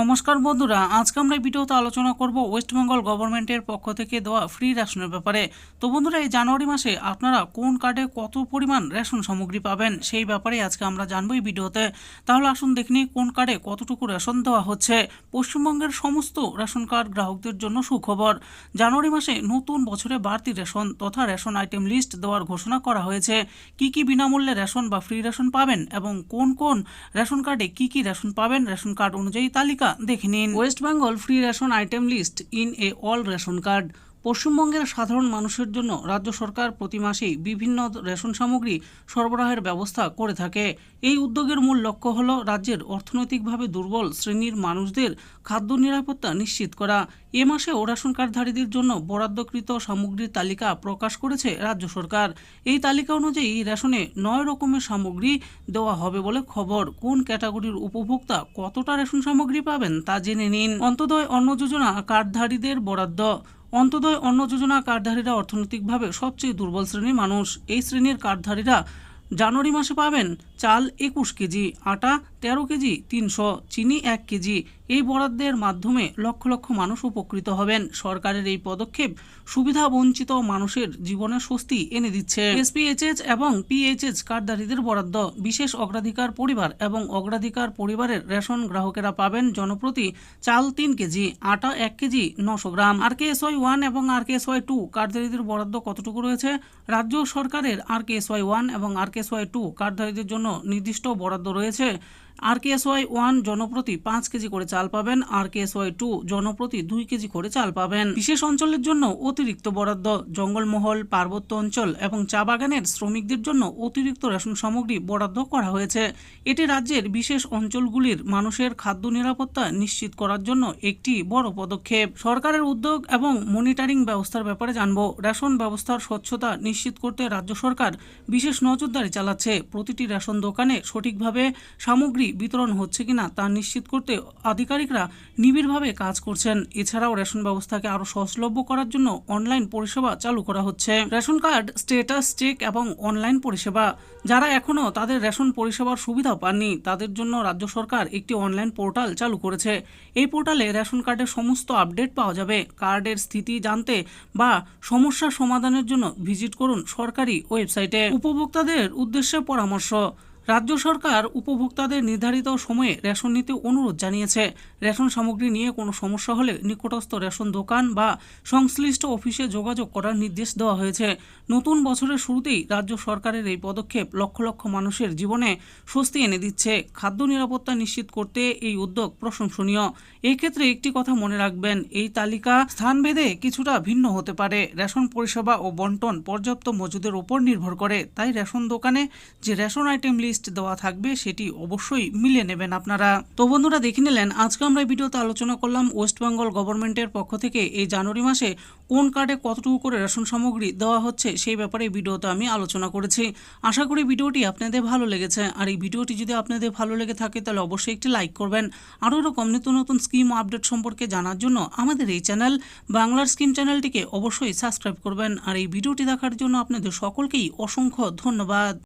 নমস্কার বন্ধুরা, আজকে আমরা এই ভিডিওতে আলোচনা করব ওয়েস্ট বেঙ্গল গভর্নমেন্টের পক্ষ থেকে দেওয়া ফ্রি রেশনের ব্যাপারে। তো বন্ধুরা, এই জানুয়ারি মাসে আপনারা কোন কার্ডে কত পরিমাণ রেশন সামগ্রী পাবেন সেই ব্যাপারে আজকে আমরা জানব এই ভিডিওতে। তাহলে আসুন দেখনি কোন কার্ডে কতটুকু রেশন দেওয়া হচ্ছে। পশ্চিমবঙ্গের সমস্ত রেশন কার্ড গ্রাহকদের জন্য সুখবর। জানুয়ারি মাসে নতুন বছরে বাড়তি রেশন তথা রেশন আইটেম লিস্ট দেওয়ার ঘোষণা করা হয়েছে। কি কি বিনামূল্যে রেশন বা ফ্রি রেশন পাবেন এবং কোন কোন রেশন কার্ডে কি কি রেশন পাবেন, রেশন কার্ড অনুযায়ী তালিকা দেখে নিন। West Bengal free ration item list in a all ration card পশ্চিমবঙ্গের সাধারণ মানুষের জন্য রাজ্য সরকার প্রতি মাসেই বিভিন্ন রেশন সামগ্রী সরবরাহের ব্যবস্থা করে থাকে। এই উদ্যোগের মূল লক্ষ্য হল রাজ্যের অর্থনৈতিকভাবে দুর্বল শ্রেণির মানুষদের খাদ্য নিরাপত্তা নিশ্চিত করা। এ মাসেও রেশন কার্ডধারীদের জন্য বরাদ্দকৃত সামগ্রীর তালিকা প্রকাশ করেছে রাজ্য সরকার। এই তালিকা অনুযায়ী রেশনে নয় রকমের সামগ্রী দেওয়া হবে বলে খবর। কোন ক্যাটাগরির উপভোক্তা কতটা রেশন সামগ্রী পাবেন তা জেনে নিন। অন্তদয় অন্ন যোজনা কার্ডধারীদের বরাদ্দ। অন্তদয় অন্ন যোজনা কার্ডধারীরা অর্থনৈতিকভাবে সবচেয়ে দুর্বল শ্রেণির মানুষ। এই শ্রেণির কার্ডধারীরা জানুয়ারি মাসে পাবেন চাল একুশ কেজি, আটা তেরো কেজি, তিনশো, চিনি এক কেজি। এই বরাদ্দের মাধ্যমে লক্ষ লক্ষ মানুষ উপকৃত হবেন। সরকারের এই পদক্ষেপ সুবিধা বঞ্চিত মানুষের জীবনে স্বস্তি এনে দিচ্ছে। এসপিএইচএস এবং পিএইচএস কার্ডধারীদের বরাদ্দ, বিশেষ অগ্রাধিকার পরিবার এবং অগ্রাধিকার পরিবারের রেশন গ্রাহকেরা পাবেন জনপ্রতি চাল তিন কেজি, আটা এক কেজি, নশো গ্রাম। আর কে এস ওয়াই ওয়ান এবং আর কে এস ওয়াই টু কার্ডধারীদের বরাদ্দ কতটুকু রয়েছে? রাজ্য সরকারের আর কে এস ওয়াই ওয়ান এবং আর কে এস ওয়াই টু কার্ডধারীদের জন্য নির্দিষ্ট বরাদ্দ রয়েছে। আর কে এস ওয়াই ওয়ান জনপ্রতি পাঁচ কেজি করে চাল পাবেন আর কে এস ওয়াই টু জনপ্রতি দুই কেজি করে চাল পাবেন। বিশেষ অঞ্চলের জন্য অতিরিক্ত বরাদ্দ, জঙ্গলমহল, পার্বত্য অঞ্চল এবং চা বাগানের শ্রমিকদের জন্য অতিরিক্ত রেশন সামগ্রী বরাদ্দ করা হয়েছে। এটি রাজ্যের বিশেষ অঞ্চলগুলির মানুষের খাদ্য নিরাপত্তা নিশ্চিত করার জন্য একটি বড় পদক্ষেপ। সরকারের উদ্যোগ এবং মনিটরিং ব্যবস্থার ব্যাপারে জানব। রেশন ব্যবস্থার স্বচ্ছতা নিশ্চিত করতে রাজ্য সরকার বিশেষ নজরদারি চালাচ্ছে। প্রতিটি রেশন দোকানে সঠিকভাবে সামগ্রী বিতরণ হচ্ছে কিনা তা নিশ্চিত করতে আধিকারিকরা নিবিড়ভাবে কাজ করছেন। এছাড়াও রেশন ব্যবস্থাকে আরও সহজলভ্য করার জন্য অনলাইন পরিষেবা চালু করা হচ্ছে। রেশন কার্ড, স্টেটাস চেক এবং অনলাইন পরিষেবা। যারা এখনও তাদের রেশন পরিষেবার সুবিধা পাননি, তাদের জন্য রাজ্য সরকার একটি অনলাইন পোর্টাল চালু করেছে। এই পোর্টালে রেশন কার্ডের সমস্ত আপডেট পাওয়া যাবে। কার্ডের স্থিতি জানতে বা সমস্যা সমাধানের জন্য ভিজিট করুন সরকারি ওয়েবসাইটে। উপভোক্তাদের উদ্দেশ্যে পরামর্শ। রাজ্য সরকার উপভোক্তাদের নির্ধারিত সময়ে রেশন নিতে অনুরোধ জানিয়েছে। রেশন সামগ্রী নিয়ে কোনো সমস্যা হলে নিকটস্থ রেশন দোকান বা সংশ্লিষ্ট অফিসে যোগাযোগ করার নির্দেশ দেওয়া হয়েছে। নতুন বছরের শুরুতেই রাজ্য সরকারের এই পদক্ষেপ লক্ষ লক্ষ মানুষের জীবনে স্বস্তি এনে দিচ্ছে। খাদ্য নিরাপত্তা নিশ্চিত করতে এই উদ্যোগ প্রশংসনীয়। এই ক্ষেত্রে একটি কথা মনে রাখবেন, এই তালিকা স্থানভেদে কিছুটা ভিন্ন হতে পারে। রেশন পরিষেবা ও বন্টন পর্যাপ্ত মজুদের উপর নির্ভর করে। তাই রেশন দোকানে যে রেশন আইটেম লিস্ট দেওয়া থাকবে, সেটি অবশ্যই মিলে নেবেন আপনারা। তো বন্ধুরা, দেখে নিলেন, আজকে আমরা এই ভিডিওতে আলোচনা করলাম ওয়েস্ট বেঙ্গল গভর্নমেন্টের পক্ষ থেকে এই জানুয়ারি মাসে কোন কার্ডে কতটুকু করে রেশন সামগ্রী দেওয়া হচ্ছে, সেই ব্যাপারে ভিডিওতে আমি আলোচনা করেছি। আশা করি ভিডিওটি আপনাদের ভালো লেগেছে। আর এই ভিডিওটি যদি আপনাদের ভালো লেগে থাকে, তাহলে অবশ্যই একটি লাইক করবেন। আরও এরকম নিত্য নতুন স্কিম আপডেট সম্পর্কে জানার জন্য আমাদের এই চ্যানেল বাংলার স্কিম চ্যানেলটিকে অবশ্যই সাবস্ক্রাইব করবেন। আর এই ভিডিওটি দেখার জন্য আপনাদের সকলকেই অসংখ্য ধন্যবাদ।